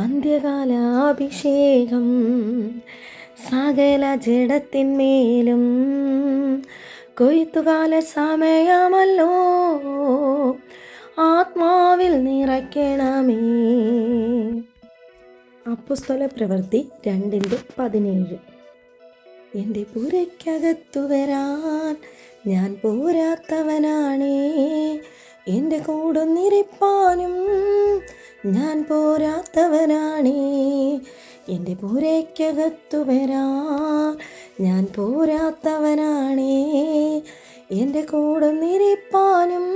അന്ത്യകാലാഭിഷേകം സകല ജഡത്തിന്മേലും കൊയ്ത്തുകാല സമയമല്ലോ ആത്മാവിൽ നിറയ്ക്കണമേ. അപ്പുസ്തല പ്രവൃത്തി രണ്ടിന്റെ പതിനേഴ്. എന്റെ പുരയ്ക്കകത്തു വരാൻ ഞാൻ പോരാത്തവനാണേ. എന്റെ കൂടുന്നിരിപ്പാനും ഞാൻ പോരാത്തവനാണേ. എന്റെ പൂരയ്ക്കകത്തു വരാൻ ഞാൻ പോരാത്തവനാണേ. എന്റെ കൂടെ നിരിപ്പാനും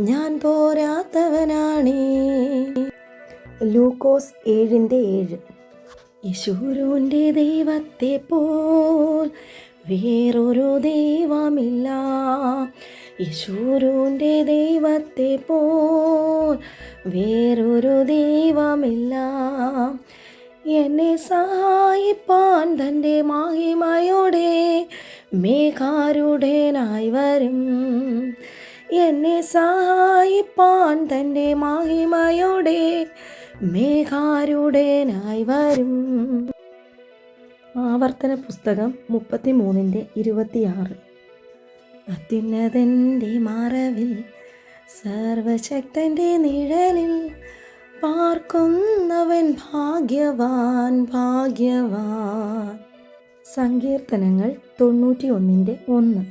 ഞാൻ പോരാത്തവനാണേ. ലൂക്കോസ് ഏഴിന്റെ ഏഴ്. യശൂരൂന്റെ ദൈവത്തെ പോൽ വേറൊരു ദൈവമില്ല. യശൂരുന്റെ ദൈവത്തെ പോൽ വേറൊരു ദൈവമില്ല. എന്നെ സഹായിപ്പാൻ തന്റെ മഹിമയോടെ മേഘാരുടേനായി വരും. എന്നെ സഹായിപ്പാൻ തന്റെ മഹിമയോടെ മേഘാരുടേനായി വരും. ആവർത്തന പുസ്തകം മുപ്പത്തി മൂന്നിന്റെ ഇരുപത്തിയാറ്. അത്യുന്നതന്റെ മറവിൽ സർവശക്തന്റെ നിഴലിൽ പാർക്കുന്നവൻ ഭാഗ്യവാൻ ഭാഗ്യവാൻ. സങ്കീർത്തനങ്ങൾ തൊണ്ണൂറ്റി ഒന്നിന്റെ ഒന്ന്.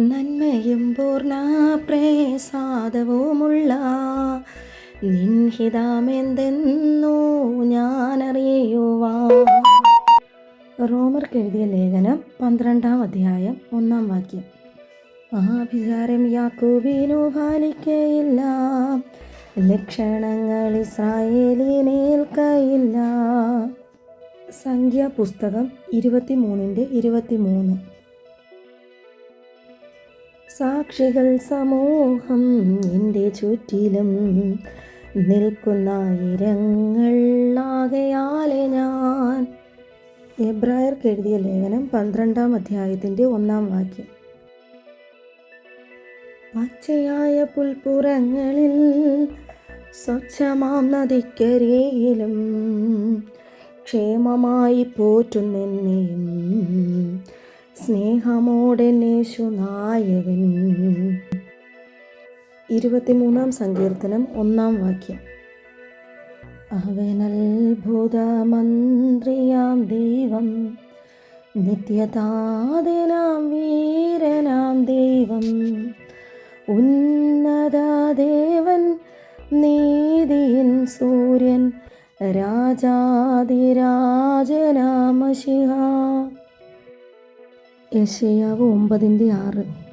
നന്മയും പൂർണ പ്രേസാദവുമുള്ള നിൻഹിതമെന്തെന്നോ ഞാനറിയുവാ റോമർക്ക് എഴുതിയ ലേഖനം പന്ത്രണ്ടാം അധ്യായം ഒന്നാം വാക്യം. ആഭിചാരം യാക്കൂബിനു പാലിക്കയില്ല. ലക്ഷണങ്ങൾ ഇസ്രായേലിനേൽക്കയില്ല സംഖ്യ പുസ്തകം ഇരുപത്തിമൂന്നിന്റെ ഇരുപത്തിമൂന്ന്. സാക്ഷികൾ സമൂഹം എന്റെ ചുറ്റിലും നിൽക്കുന്ന ഇരങ്ങളാകയാലെ ഞാൻ. എബ്രായർക്ക് എഴുതിയ ലേഖനം പന്ത്രണ്ടാം അധ്യായത്തിന്റെ ഒന്നാം വാക്യം. പച്ചയായ പുൽപ്പുറങ്ങളിൽ സ്വച്ഛമാം നദിക്കരിയിലും ക്ഷേമമായി പോറ്റുന്നെന്നെയും സ്നേഹമോടെ നായകൻ. ഇരുപത്തിമൂന്നാം സങ്കീർത്തനം ഒന്നാം വാക്യം. അവനത്ഭുതമന്ത്രിയാം ദൈവം നിത്യതാദിനാം വീരനാം ദൈവം. ഉന്നതദേവൻ നീതിയിൻ സൂര്യൻ രാജാതിരാജനാമശിഹ. യശയാവ് ഒമ്പതിന്റെ ആറ്.